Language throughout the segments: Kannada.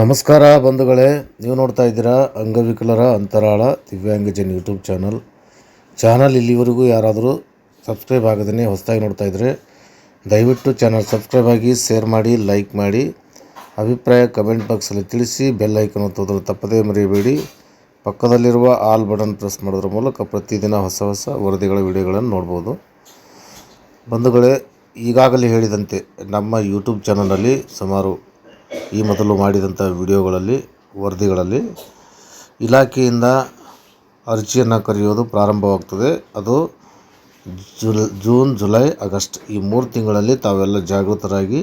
ನಮಸ್ಕಾರ ಬಂಧುಗಳೇ, ನೀವು ನೋಡ್ತಾ ಇದ್ದೀರಾ ಅಂಗವಿಕಲರ ಅಂತರಾಳ ದಿವ್ಯಾಂಗಜನ್ ಯೂಟ್ಯೂಬ್ ಚಾನಲ್. ಚಾನಲ್ ಇಲ್ಲಿವರೆಗೂ ಯಾರಾದರೂ ಸಬ್ಸ್ಕ್ರೈಬ್ ಆಗದೇ ಹೊಸದಾಗಿ ನೋಡ್ತಾ ಇದ್ದರೆ ದಯವಿಟ್ಟು ಚಾನಲ್ ಸಬ್ಸ್ಕ್ರೈಬ್ ಆಗಿ, ಶೇರ್ ಮಾಡಿ, ಲೈಕ್ ಮಾಡಿ, ಅಭಿಪ್ರಾಯ ಕಮೆಂಟ್ ಬಾಕ್ಸಲ್ಲಿ ತಿಳಿಸಿ, ಬೆಲ್ ಐಕನ್ ಒತ್ತೋದ್ರ ತಪ್ಪದೇ ಮರೆಯಬೇಡಿ ಪಕ್ಕದಲ್ಲಿರುವ ಆಲ್ ಬಟನ್ ಪ್ರೆಸ್ ಮಾಡೋದ್ರ ಮೂಲಕ ಪ್ರತಿದಿನ ಹೊಸ ಹೊಸ ವರದಿಗಳ ವಿಡಿಯೋಗಳನ್ನು ನೋಡ್ಬೋದು. ಬಂಧುಗಳೇ, ಈಗಾಗಲೇ ಹೇಳಿದಂತೆ ನಮ್ಮ ಯೂಟ್ಯೂಬ್ ಚಾನಲಲ್ಲಿ ಸುಮಾರು ಈ ಮೊದಲು ಮಾಡಿದಂಥ ವಿಡಿಯೋಗಳಲ್ಲಿ, ವರದಿಗಳಲ್ಲಿ ಇಲಾಖೆಯಿಂದ ಅರ್ಜಿಯನ್ನು ಕರೆಯೋದು ಪ್ರಾರಂಭವಾಗ್ತದೆ. ಅದು ಜುಲ್, ಜೂನ್, ಜುಲೈ, ಆಗಸ್ಟ್ ಈ ಮೂರು ತಿಂಗಳಲ್ಲಿ ತಾವೆಲ್ಲ ಜಾಗೃತರಾಗಿ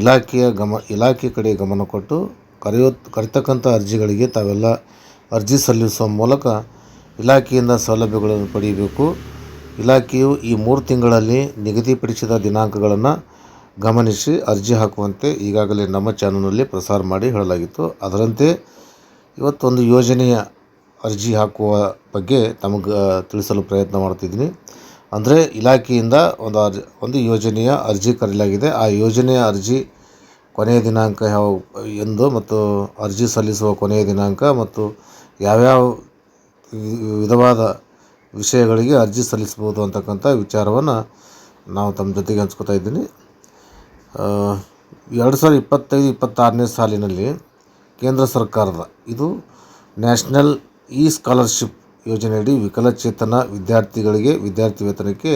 ಇಲಾಖೆಯ ಗಮ, ಇಲಾಖೆ ಕಡೆ ಗಮನ ಕೊಟ್ಟು ಕರೆಯೋ ಕರಿತಕ್ಕಂಥ ಅರ್ಜಿಗಳಿಗೆ ತಾವೆಲ್ಲ ಅರ್ಜಿ ಸಲ್ಲಿಸುವ ಮೂಲಕ ಇಲಾಖೆಯಿಂದ ಸೌಲಭ್ಯಗಳನ್ನು ಪಡೆಯಬೇಕು. ಇಲಾಖೆಯು ಈ ಮೂರು ತಿಂಗಳಲ್ಲಿ ನಿಗದಿಪಡಿಸಿದ ದಿನಾಂಕಗಳನ್ನು ಗಮನಿಸಿ, ಅರ್ಜಿ ಹಾಕುವಂತೆ ಈಗಾಗಲೇ ನಮ್ಮ ಚಾನಲ್ನಲ್ಲಿ ಪ್ರಸಾರ ಮಾಡಿ ಹೇಳಲಾಗಿತ್ತು. ಅದರಂತೆ ಇವತ್ತೊಂದು ಯೋಜನೆಯ ಅರ್ಜಿ ಹಾಕುವ ಬಗ್ಗೆ ತಮಗೆ ತಿಳಿಸಲು ಪ್ರಯತ್ನ ಮಾಡ್ತಿದ್ದೀನಿ. ಅಂದರೆ ಇಲಾಖೆಯಿಂದ ಒಂದು ಅರ್ಜಿ ಒಂದು ಯೋಜನೆಯ ಅರ್ಜಿ ಕರೆಯಲಾಗಿದೆ. ಆ ಯೋಜನೆಯ ಅರ್ಜಿ ಕೊನೆಯ ದಿನಾಂಕ ಯಾವ, ಎಂದು ಮತ್ತು ಅರ್ಜಿ ಸಲ್ಲಿಸುವ ಕೊನೆಯ ದಿನಾಂಕ ಮತ್ತು ಯಾವ್ಯಾವ ವಿಧವಾದ ವಿಷಯಗಳಿಗೆ ಅರ್ಜಿ ಸಲ್ಲಿಸ್ಬೋದು ಅಂತಕ್ಕಂಥ ವಿಚಾರವನ್ನು ನಾವು ತಮ್ಮ ಜೊತೆಗೆ ಹಂಚ್ಕೋತಾ ಇದ್ದೀನಿ. ಎರಡು ಸಾವಿರದ ಇಪ್ಪತ್ತೈದು, ಇಪ್ಪತ್ತಾರನೇ ಸಾಲಿನಲ್ಲಿ ಕೇಂದ್ರ ಸರ್ಕಾರದ ಇದು ನ್ಯಾಷನಲ್ ಇ ಸ್ಕಾಲರ್ಶಿಪ್ ಯೋಜನೆಯಡಿ ವಿಕಲಚೇತನ ವಿದ್ಯಾರ್ಥಿಗಳಿಗೆ ವಿದ್ಯಾರ್ಥಿ ವೇತನಕ್ಕೆ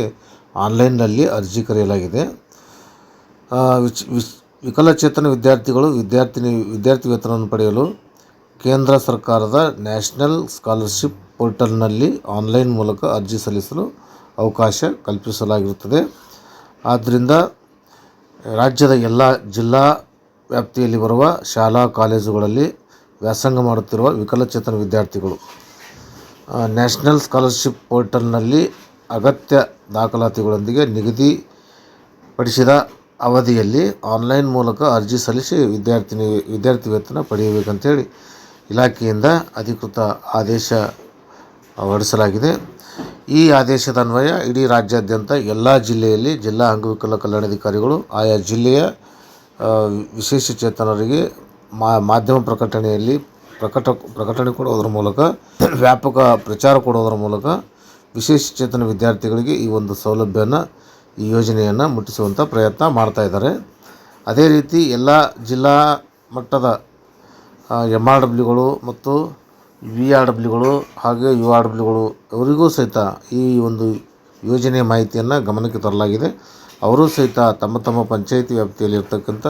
ಆನ್ಲೈನ್ನಲ್ಲಿ ಅರ್ಜಿ ಕರೆಯಲಾಗಿದೆ. ವಿಚ್ ವಿಶ್ ವಿಕಲಚೇತನ ವಿದ್ಯಾರ್ಥಿಗಳು ವಿದ್ಯಾರ್ಥಿನಿ, ವಿದ್ಯಾರ್ಥಿ ವೇತನವನ್ನು ಪಡೆಯಲು ಕೇಂದ್ರ ಸರ್ಕಾರದ ನ್ಯಾಷನಲ್ ಸ್ಕಾಲರ್ಶಿಪ್ ಪೋರ್ಟಲ್ನಲ್ಲಿ ಆನ್ಲೈನ್ ಮೂಲಕ ಅರ್ಜಿ ಸಲ್ಲಿಸಲು ಅವಕಾಶ ಕಲ್ಪಿಸಲಾಗಿರುತ್ತದೆ. ಆದ್ದರಿಂದ ರಾಜ್ಯದ ಎಲ್ಲ ಜಿಲ್ಲಾ ವ್ಯಾಪ್ತಿಯಲ್ಲಿ ಬರುವ ಶಾಲಾ ಕಾಲೇಜುಗಳಲ್ಲಿ ವ್ಯಾಸಂಗ ಮಾಡುತ್ತಿರುವ ವಿಕಲಚೇತನ ವಿದ್ಯಾರ್ಥಿಗಳು. ನ್ಯಾಷನಲ್ ಸ್ಕಾಲರ್ಶಿಪ್ ಪೋರ್ಟಲ್ನಲ್ಲಿ ಅಗತ್ಯ ದಾಖಲಾತಿಗಳೊಂದಿಗೆ ನಿಗದಿಪಡಿಸಿದ ಅವಧಿಯಲ್ಲಿ ಆನ್ಲೈನ್ ಮೂಲಕ ಅರ್ಜಿ ಸಲ್ಲಿಸಿ ವಿದ್ಯಾರ್ಥಿನಿ, ವಿದ್ಯಾರ್ಥಿ ವೇತನ ಪಡೆಯಬೇಕಂತೇಳಿ ಇಲಾಖೆಯಿಂದ ಅಧಿಕೃತ ಆದೇಶ ಹೊರಡಿಸಲಾಗಿದೆ. ಈ ಆದೇಶದ ಅನ್ವಯ ಇಡೀ ರಾಜ್ಯಾದ್ಯಂತ ಎಲ್ಲ ಜಿಲ್ಲೆಯಲ್ಲಿ ಜಿಲ್ಲಾ ಅಂಗವಿಕಲ ಕಲ್ಯಾಣಾಧಿಕಾರಿಗಳು, ಆಯಾ ಜಿಲ್ಲೆಯ ವಿಶೇಷಚೇತನರಿಗೆ ಮಾಧ್ಯಮ ಪ್ರಕಟಣೆಯಲ್ಲಿ ಪ್ರಕಟ, ಪ್ರಕಟಣೆ ಕೊಡೋದ್ರ ಮೂಲಕ, ವ್ಯಾಪಕ ಪ್ರಚಾರ ಕೊಡೋದ್ರ ಮೂಲಕ ವಿಶೇಷ ಚೇತನ ವಿದ್ಯಾರ್ಥಿಗಳಿಗೆ ಈ ಒಂದು ಸೌಲಭ್ಯನ, ಈ ಯೋಜನೆಯನ್ನು ಮುಟ್ಟಿಸುವಂಥ ಪ್ರಯತ್ನ ಮಾಡ್ತಾ ಇದ್ದಾರೆ. ಅದೇ ರೀತಿ ಎಲ್ಲ ಜಿಲ್ಲಾ ಮಟ್ಟದ ಎಂ ಆರ್ ಡಬ್ಲ್ಯೂಗಳು ಮತ್ತು ವಿ ಆರ್ ಡಬ್ಲ್ಯೂಗಳು ಹಾಗೆ ಯು ಆರ್ ಡಬ್ಲ್ಯೂಗಳು ಅವರಿಗೂ ಸಹಿತ ಈ ಒಂದು ಯೋಜನೆ ಮಾಹಿತಿಯನ್ನು ಗಮನಕ್ಕೆ ತರಲಾಗಿದೆ. ಅವರೂ ಸಹಿತ ತಮ್ಮ ತಮ್ಮ ಪಂಚಾಯಿತಿ ವ್ಯಾಪ್ತಿಯಲ್ಲಿ ಇರ್ತಕ್ಕಂಥ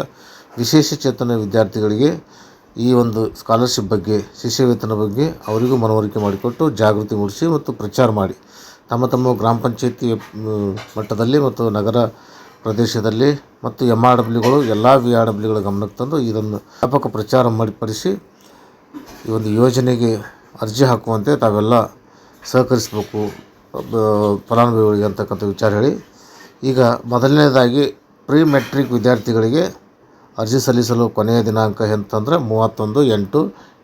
ವಿಶೇಷ ಚೇತನ ವಿದ್ಯಾರ್ಥಿಗಳಿಗೆ ಈ ಒಂದು ಸ್ಕಾಲರ್ಶಿಪ್ ಬಗ್ಗೆ ಶಿಷ್ಯವೇತನ ಬಗ್ಗೆ ಅವರಿಗೂ ಮನವರಿಕೆ ಮಾಡಿಕೊಟ್ಟು ಜಾಗೃತಿ ಮೂಡಿಸಿ ಮತ್ತು ಪ್ರಚಾರ ಮಾಡಿ. ತಮ್ಮ ತಮ್ಮ ಗ್ರಾಮ ಪಂಚಾಯತಿ ಮಟ್ಟದಲ್ಲಿ ಮತ್ತು ನಗರ ಪ್ರದೇಶದಲ್ಲಿ ಮತ್ತು ಎಂ ಆರ್ ಡಬ್ಲ್ಯೂಗಳು ಎಲ್ಲ ವಿ ಆರ್ ಡಬ್ಲ್ಯೂಗಳ ಗಮನಕ್ಕೆ ತಂದು ಇದನ್ನು ವ್ಯಾಪಕ ಪ್ರಚಾರ ಮಾಡಿಪಡಿಸಿ ಈ ಒಂದು ಯೋಜನೆಗೆ ಅರ್ಜಿ ಹಾಕುವಂತೆ ತಾವೆಲ್ಲ ಸಹಕರಿಸಬೇಕು ಫಲಾನುಭವಿಗಳಿಗೆ ಅಂತಕ್ಕಂಥ ವಿಚಾರ ಹೇಳಿ. ಈಗ ಮೊದಲನೇದಾಗಿ ಪ್ರೀ ಮೆಟ್ರಿಕ್ ವಿದ್ಯಾರ್ಥಿಗಳಿಗೆ ಅರ್ಜಿ ಸಲ್ಲಿಸಲು ಕೊನೆಯ ದಿನಾಂಕ ಎಂತಂದರೆ ಮೂವತ್ತೊಂದು ಎಂಟು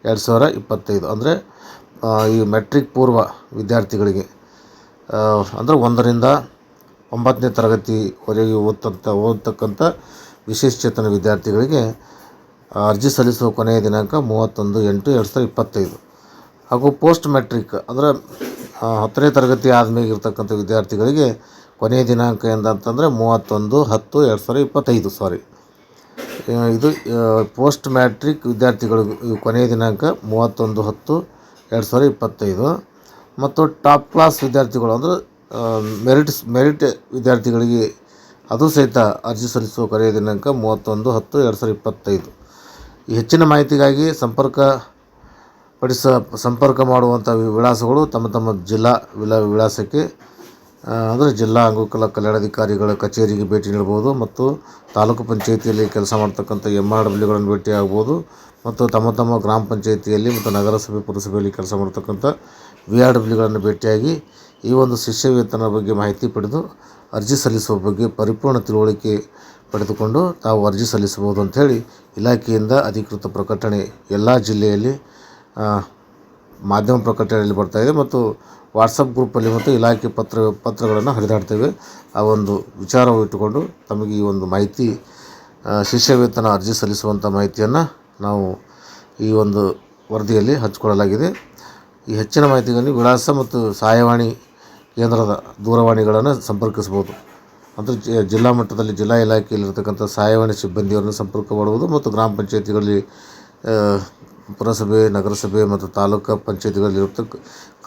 ಎರಡು ಸಾವಿರ ಇಪ್ಪತ್ತೈದು. ಅಂದರೆ ಈ ಮೆಟ್ರಿಕ್ ಪೂರ್ವ ವಿದ್ಯಾರ್ಥಿಗಳಿಗೆ ಅಂದರೆ ಒಂದರಿಂದ ಒಂಬತ್ತನೇ ತರಗತಿವರೆಗೆ ಓದ್ತಂಥ ಓದ್ತಕ್ಕಂಥ ವಿಶೇಷ ಚೇತನ ವಿದ್ಯಾರ್ಥಿಗಳಿಗೆ ಅರ್ಜಿ ಸಲ್ಲಿಸುವ ಕೊನೆಯ ದಿನಾಂಕ ಮೂವತ್ತೊಂದು ಎಂಟು ಎರಡು ಸಾವಿರದ ಇಪ್ಪತ್ತೈದು. ಹಾಗೂ ಪೋಸ್ಟ್ ಮೆಟ್ರಿಕ್ ಅಂದರೆ ಹತ್ತನೇ ತರಗತಿ ಆದಮೇಲೆ ಇರತಕ್ಕಂಥ ವಿದ್ಯಾರ್ಥಿಗಳಿಗೆ ಕೊನೆಯ ದಿನಾಂಕ ಎಂದಂತಂದರೆ ಮೂವತ್ತೊಂದು ಹತ್ತು ಎರಡು ಸಾವಿರದ ಇಪ್ಪತ್ತೈದು ಸಾರಿ ಇದು ಪೋಸ್ಟ್ ಮ್ಯಾಟ್ರಿಕ್ ವಿದ್ಯಾರ್ಥಿಗಳಿಗೂ ಇವು ಕೊನೆಯ ದಿನಾಂಕ ಮೂವತ್ತೊಂದು ಹತ್ತು ಎರಡು ಸಾವಿರದ ಇಪ್ಪತ್ತೈದು. ಮತ್ತು ಟಾಪ್ ಕ್ಲಾಸ್ ವಿದ್ಯಾರ್ಥಿಗಳು ಅಂದರೆ ಮೆರಿಟ್ ಮೆರಿಟ್ ವಿದ್ಯಾರ್ಥಿಗಳಿಗೆ ಅದು ಸಹಿತ ಅರ್ಜಿ ಸಲ್ಲಿಸುವ ಕೊನೆಯ ದಿನಾಂಕ ಮೂವತ್ತೊಂದು ಹತ್ತು ಎರಡು ಸಾವಿರದ ಇಪ್ಪತ್ತೈದು. ಹೆಚ್ಚಿನ ಮಾಹಿತಿಗಾಗಿ ಸಂಪರ್ಕ ಪಡಿಸ, ಸಂಪರ್ಕ ಮಾಡುವಂಥ ವಿಳಾಸಗಳು ತಮ್ಮ ತಮ್ಮ ಜಿಲ್ಲಾ ವಿಲ, ವಿಳಾಸಕ್ಕೆ ಅಂದರೆ ಜಿಲ್ಲಾ ಅಂಗವಿಕಲ ಕಲ್ಯಾಣಾಧಿಕಾರಿಗಳ ಕಚೇರಿಗೆ ಭೇಟಿ ನೀಡ್ಬೋದು ಮತ್ತು ತಾಲೂಕು ಪಂಚಾಯಿತಿಯಲ್ಲಿ ಕೆಲಸ ಮಾಡ್ತಕ್ಕಂಥ ಎಂ ಆರ್ ಡಬ್ಲ್ಯೂಗಳನ್ನು ಭೇಟಿ ಆಗ್ಬೋದು ಮತ್ತು ತಮ್ಮ ತಮ್ಮ ಗ್ರಾಮ ಪಂಚಾಯಿತಿಯಲ್ಲಿ ಮತ್ತು ನಗರಸಭೆ, ಪುರಸಭೆಯಲ್ಲಿ ಕೆಲಸ ಮಾಡ್ತಕ್ಕಂಥ ವಿ ಆರ್ ಡಬ್ಲ್ಯೂಗಳನ್ನು ಭೇಟಿಯಾಗಿ ಈ ಒಂದು ಶಿಷ್ಯ ವೇತನ ಬಗ್ಗೆ ಮಾಹಿತಿ ಪಡೆದು ಅರ್ಜಿ ಸಲ್ಲಿಸುವ ಬಗ್ಗೆ ಪರಿಪೂರ್ಣ ತಿಳುವಳಿಕೆ ಪಡೆದುಕೊಂಡು ತಾವು ಅರ್ಜಿ ಸಲ್ಲಿಸಬಹುದು ಅಂಥೇಳಿ ಇಲಾಖೆಯಿಂದ ಅಧಿಕೃತ ಪ್ರಕಟಣೆ ಎಲ್ಲ ಜಿಲ್ಲೆಯಲ್ಲಿ ಮಾಧ್ಯಮ ಪ್ರಕಟಣೆಯಲ್ಲಿ ಬರ್ತಾ ಇದೆ ಮತ್ತು ವಾಟ್ಸಪ್ ಗ್ರೂಪಲ್ಲಿ ಮತ್ತು ಇಲಾಖೆ ಪತ್ರ, ಪತ್ರಗಳನ್ನು ಹರಿದಾಡ್ತೇವೆ. ಆ ಒಂದು ವಿಚಾರವು ಇಟ್ಟುಕೊಂಡು ತಮಗೆ ಈ ಒಂದು ಮಾಹಿತಿ ಶಿಷ್ಯ ವೇತನ ಅರ್ಜಿ ಸಲ್ಲಿಸುವಂಥ ಮಾಹಿತಿಯನ್ನು ನಾವು ಈ ಒಂದು ವರದಿಯಲ್ಲಿ ಹಚ್ಚಿಕೊಳ್ಳಲಾಗಿದೆ ಈ ಹೆಚ್ಚಿನ ಮಾಹಿತಿಗಳಲ್ಲಿ ವಿಳಾಸ ಮತ್ತು ಸಹಾಯವಾಣಿ ಕೇಂದ್ರದ ದೂರವಾಣಿಗಳನ್ನು ಸಂಪರ್ಕಿಸಬಹುದು. ಅಂದರೆ ಜಿಲ್ಲಾ ಮಟ್ಟದಲ್ಲಿ ಜಿಲ್ಲಾ ಇಲಾಖೆಯಲ್ಲಿರ್ತಕ್ಕಂಥ ಸಹಾಯವಾಣಿ ಸಿಬ್ಬಂದಿಯವರನ್ನು ಸಂಪರ್ಕ ಮಾಡುವುದು ಮತ್ತು ಗ್ರಾಮ ಪಂಚಾಯತಿಗಳಲ್ಲಿ ಪುರಸಭೆ, ನಗರಸಭೆ ಮತ್ತು ತಾಲೂಕು ಪಂಚಾಯತಿಗಳಲ್ಲಿ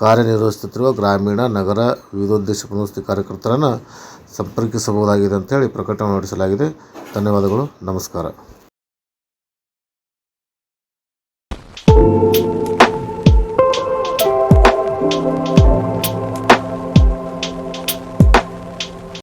ಕಾರ್ಯನಿರ್ವಹಿಸುತ್ತಿರುವ ಗ್ರಾಮೀಣ, ನಗರ ವಿವಿಧೋದ್ದೇಶ ಪುನಸ್ತಿ ಕಾರ್ಯಕರ್ತರನ್ನು ಸಂಪರ್ಕಿಸಬಹುದಾಗಿದೆ ಅಂತೇಳಿ ಪ್ರಕಟಣೆ ಹೊರಡಿಸಲಾಗಿದೆ. ಧನ್ಯವಾದಗಳು. ನಮಸ್ಕಾರ.